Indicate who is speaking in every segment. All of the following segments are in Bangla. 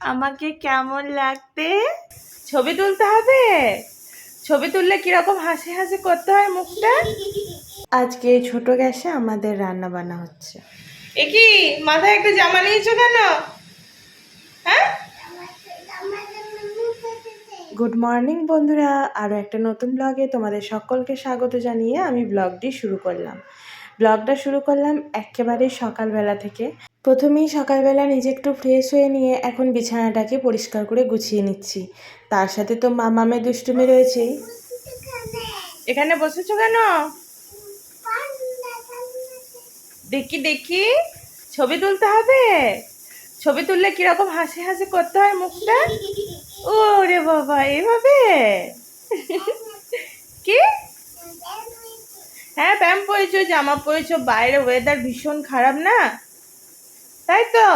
Speaker 1: আমাকে কেমন লাগতে? ছবি তুলতে হবে? ছবি তুললে কীরকম হাসি হাসি করতে হয় মুখটা? আজকে ছোট গ্যাসে আমাদের রান্না বান্না হচ্ছে। এ কি, মাথায় একটা জামা নিয়েছো কেন? হ্যাঁ? গুড মর্নিং বন্ধুরা আরও একটা নতুন ব্লগে তোমাদের সকলকে স্বাগত জানিয়ে আমি ব্লগটি শুরু করলাম। ব্লগটা শুরু করলাম একেবারে সকালবেলা থেকে। প্রথমেই সকালবেলা নিজে একটু ফ্রেশ হয়ে নিয়ে এখন বিছানাটাকে পরিষ্কার করে গুছিয়ে নিচ্ছি। তার সাথে তো মামামের দুষ্টুমি রয়েছেই
Speaker 2: এখানে
Speaker 1: বসেছো কেন? দেখি দেখি। ছবি তুলতে হবে? ছবি তুললে কীরকম হাসি হাসি করতে হয় মুখটা? ও রে বাবা, এভাবে? কি? হ্যাঁ প্যান্ট পরেছো জামা পরেছো, বাইরে ওয়েদার ভীষণ খারাপ না? তাই তো?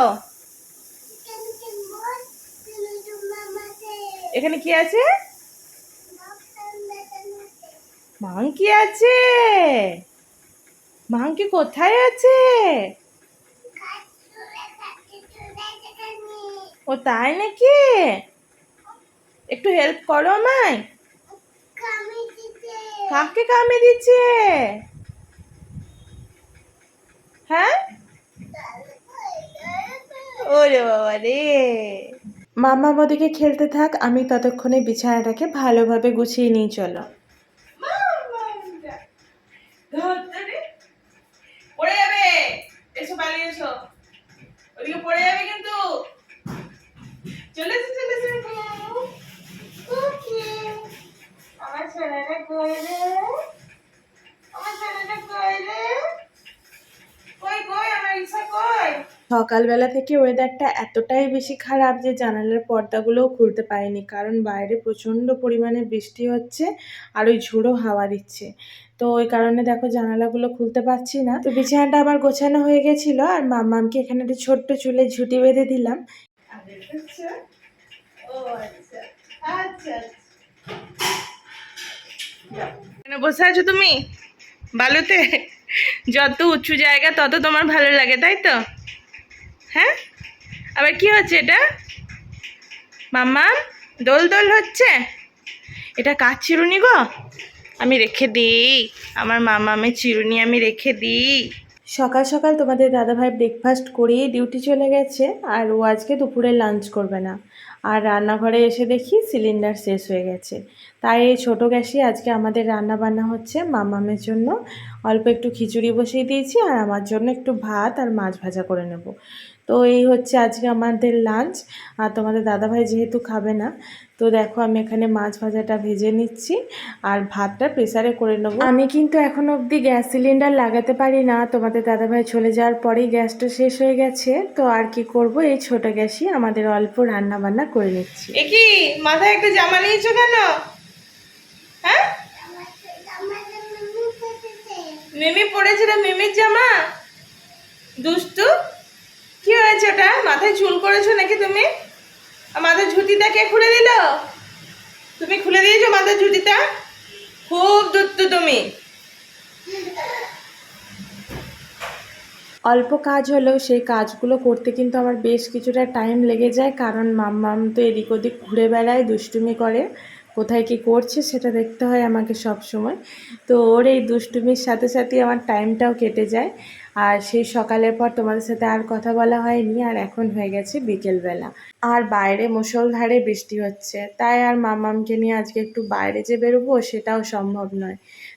Speaker 1: এখানে কি আছে? মাংকি আছে? মাংকি কোথায় আছে? ও তাই নাকি? একটু হেল্প করো আমায়। কাকে কামে দিচ্ছে? হ্যাঁ? ওরে বাবা রে। মামা ওদিকে খেলতে থাক আমি ততক্ষণে বিছানাটাকে ভালোভাবে গুছিয়ে নিয়ে চলো। পড়ে যাবে। এসো পালিয়ে এসো। ওদিকে পড়ে যাবে কিন্তু। চলে এসো চলে এসো আমার ছেলেটা কই রে? আমার ছেলেটা কই রে? কই কই আমার ইচ্ছা কই? সকালবেলা থেকে ওয়েদারটা এতটাই বেশি খারাপ যে জানালার পর্দাগুলোও খুলতে পারিনি কারণ বাইরে প্রচণ্ড পরিমাণে বৃষ্টি হচ্ছে আর ওই ঝোড়ো হাওয়া দিচ্ছে। তো ওই কারণে দেখো জানালাগুলো খুলতে পারছি না। তো বিছানাটা আবার গোছানো হয়ে গেছিল আর মামামকে এখানে একটা ছোট্ট চুলে ঝুটি বেঁধে দিলাম। আচ্ছা আচ্ছা এখানে বসে আছো তুমি? বালুতে? যত উঁচু জায়গা, তত তোমার ভালো লাগে, তাই তো? হ্যাঁ? আবার কি হচ্ছে এটা? মাম্মা দোল দোল হচ্ছে? এটা কার চিরুনি গো? আমি রেখে দিই। আমার মামামের চিরুনি আমি রেখে দিই। সকাল সকাল তোমাদের দাদাভাই ব্রেকফাস্ট করিয়ে ডিউটি চলে গেছে, আর ও আজকে দুপুরে লাঞ্চ করবে না। আর রান্নাঘরে এসে দেখি সিলিন্ডার শেষ হয়ে গেছে। তাই এই ছোটো গ্যাসে আজকে আমাদের রান্না বান্না হচ্ছে মামামের জন্য। অল্প একটু খিচুড়ি বসিয়ে দিয়েছি আর আমার জন্য একটু ভাত আর মাছ ভাজা করে নেব। তো এই হচ্ছে আজকে আমাদের লাঞ্চ। আর তোমাদের দাদাভাই যেহেতু খাবে না, তো দেখো আমি এখানে মাছ ভাজাটা ভেজে নিচ্ছি আর ভাতটা প্রেসারে করে নেব। আমি কিন্তু এখন অবধি গ্যাস সিলিন্ডার লাগাতে পারি না। তোমাদের দাদাভাই চলে যাওয়ার পরেই গ্যাসটা শেষ হয়ে গেছে। তো আর কি করব? এই ছোট গ্যাসই আমাদের অল্প রান্না বান্না করে নিচ্ছি। মাথায় একটা জামা নিয়েছো কেন? হ্যাঁ? মিমি পড়েছিল মিমির জামা? দুষ্টু, কি হয়েছে ওটা? মাথায় চুল করেছ নাকি তুমি? মাথার ঝুঁটিটা কে খুলে দিল? তুমি খুলে দিয়েছ মাথার ঝুঁটিটা? খুব দুষ্টু তুমি। অল্প কাজ হলেও সেই কাজগুলো করতে কিন্তু আমার বেশ কিছুটা টাইম লেগে যায়, কারণ মাম্মাম তো এদিক ওদিক ঘুরে বেড়ায়, দুষ্টুমি করে। কোথায় কি করছে সেটা দেখতে হয় আমাকে সব সময়। তো ওর এই দুষ্টুমির সাথে সাথে আমার টাইমটাও কেটে যায়। আর সেই সকালের পর তোমাদের সাথে আর কথা বলা হয়নি, আর এখন হয়ে গেছে বিকেলবেলা। আর বাইরে মুসলধারে বৃষ্টি হচ্ছে। তাই আর মামামকে নিয়ে আজকে একটু বাইরে যে বেরোবো সেটাও সম্ভব নয়।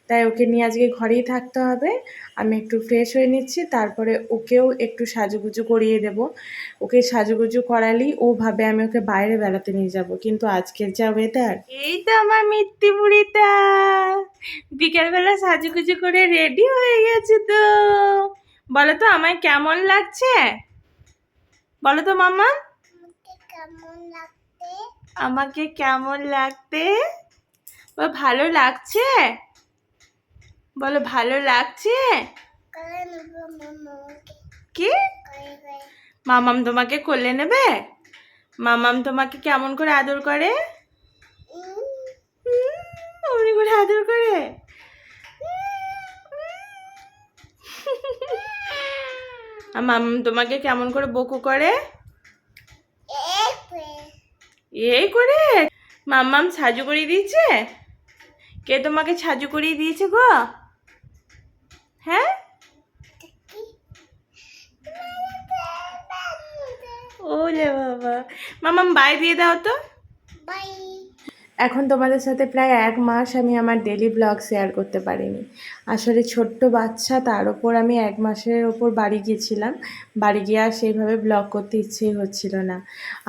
Speaker 1: তাই ওকে নিয়ে আজকে ঘরেই থাকতে হবে। আমি একটু ফ্রেশ হয়ে নিচ্ছি তারপরে ওকেও একটু সাজুগুজু করিয়ে দেব। ওকে সাজুগুজু করালেই ও ভাবে আমি ওকে বাইরে বেড়াতে নিয়ে যাব। কিন্তু আজকের যা ওয়েদার এই তো আমার মিত্তি বুড়িটা। বিকেলবেলা সাজুগুজু করে রেডি হয়ে গেছে তো। বলো তো আমায় কেমন লাগছে? বলো তো মামা
Speaker 2: কেমন লাগতে
Speaker 1: আমাকে কেমন লাগতে ও ভালো লাগছে? বলো ভালো লাগছে? কি? মামাম তোমাকে কোলে নেবে? মামাম তোমাকে কেমন করে আদর করে? অমনি করে আদর করে? আর মামাম তোমাকে কেমন করে বকু করে?
Speaker 2: করে।
Speaker 1: এই করে? মামাম সাজু করিয়ে দিয়েছে? কে তোমাকে সাজু করিয়ে দিয়েছে গো? হ্যাঁ? ওলে বাবা। মামাম বাই দিয়ে দাও তো। এখন তোমাদের সাথে প্রায় এক মাস আমি আমার ডেলি ব্লগ শেয়ার করতে পারিনি। আসলে ছোট্ট বাচ্চা, তার ওপর আমি এক মাসের ওপর বাড়ি গিয়েছিলাম। বাড়ি গিয়ে আর সেইভাবে ব্লগ করতে ইচ্ছেই হচ্ছিল না।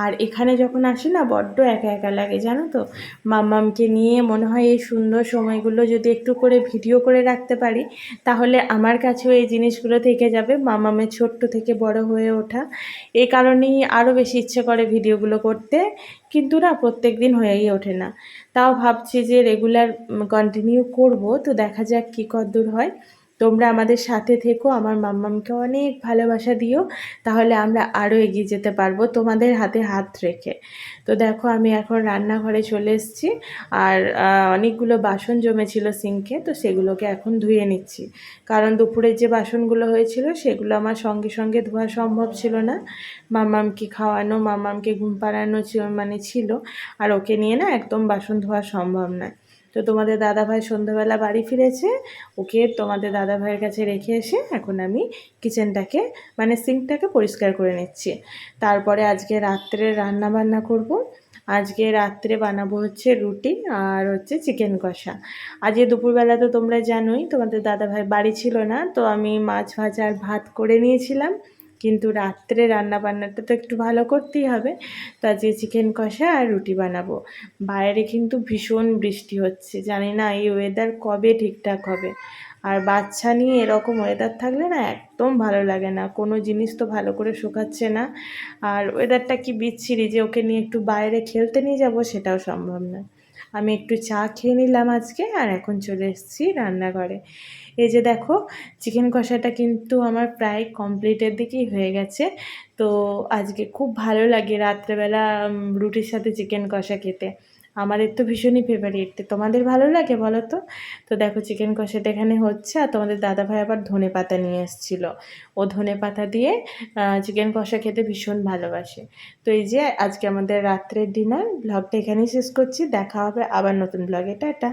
Speaker 1: আর এখানে যখন আসি না, বড্ড একা একা লাগে, জানো তো? মাম্মামকে নিয়ে মনে হয় এই সুন্দর সময়গুলো যদি একটু করে ভিডিও করে রাখতে পারি, তাহলে আমার কাছেও এই জিনিসগুলো থেকে যাবে মামামের ছোট্ট থেকে বড় হয়ে ওঠা। এই কারণেই আরও বেশি ইচ্ছে করে ভিডিওগুলো করতে। কিন্তু না প্রত্যেক দিন হয়েই ওঠে না। তাও ভাবছি যে রেগুলার কন্টিনিউ করব, তো দেখা যাক কী কদ্দূর হয়। তোমরা আমাদের সাথে থেকো, আমার মাম্মামকে অনেক ভালোবাসা দিও, তাহলে আমরা আরও এগিয়ে যেতে পারব তোমাদের হাতে হাত রেখে। তো দেখো, আমি এখন রান্নাঘরে চলে এসেছি, আর অনেকগুলো বাসন জমেছিল সিঙ্কে, তো সেগুলোকে এখন ধুয়ে নিচ্ছি। কারণ দুপুরের যে বাসনগুলো হয়েছিল, সেগুলো আমার সঙ্গে সঙ্গে ধোয়া সম্ভব ছিল না। মামামকে খাওয়ানো মামামকে ঘুম পাড়ানো মানে ছিল, আর ওকে নিয়ে না একদম বাসন ধোয়া সম্ভব নয়। তো তোমাদের দাদাভাই সন্ধ্যাবেলা বাড়ি ফিরেছে, ওকে তোমাদের দাদাভাইয়ের কাছে রেখে এসে এখন আমি কিচেনটাকে মানে সিঙ্কটাকে পরিষ্কার করে নিচ্ছি। তারপরে আজকে রাত্রে রান্না বান্না করব। আজকে রাত্রে বানাবো হচ্ছে রুটি আর হচ্ছে চিকেন কষা। আজকে দুপুরবেলা তো তোমরা জানোই, তোমাদের দাদাভাই বাড়ি ছিল না, তো আমি মাছ ভাজা আর ভাত করে নিয়েছিলাম। কিন্তু রাত্রে রান্না বান্নাটা তো একটু ভালো করতেই হবে। তো আজকে চিকেন কষা আর রুটি বানাবো। বাইরে কিন্তু ভীষণ বৃষ্টি হচ্ছে, জানি না এই ওয়েদার কবে ঠিকঠাক হবে। আর বাচ্চা নিয়ে এরকম ওয়েদার থাকলে না একদম ভালো লাগে না। কোনো জিনিস তো ভালো করে শুকাচ্ছে না। আর ওয়েদারটা কি বিচ্ছিরি যে ওকে নিয়ে একটু বাইরে খেলতে নিয়ে যাব সেটাও সম্ভব না। আমি একটু চা খেয়ে নিলাম আজকে আর এখন চলে এসেছি রান্নাঘরে। এই যে দেখো চিকেন কষাটা কিন্তু আমার প্রায় কমপ্লিটের দিকেই হয়ে গেছে। তো আজকে খুব ভালো লাগে রাত্রেবেলা রুটির সাথে চিকেন কষা খেতে। আমাদের তো ভীষণই ফেভারিট তোমাদের ভালো লাগে বলো তো? তো দেখো চিকেন কষাটা এখানে হচ্ছে আর তোমাদের দাদা ভাই আবার ধনে পাতা নিয়ে এসেছিল। ও ধনে পাতা দিয়ে চিকেন কষা খেতে ভীষণ ভালোবাসে। তো এই যে আজকে আমাদের রাত্রের ডিনার ব্লগটা এখানেই শেষ করছি। দেখা হবে আবার নতুন ব্লগে টাটা।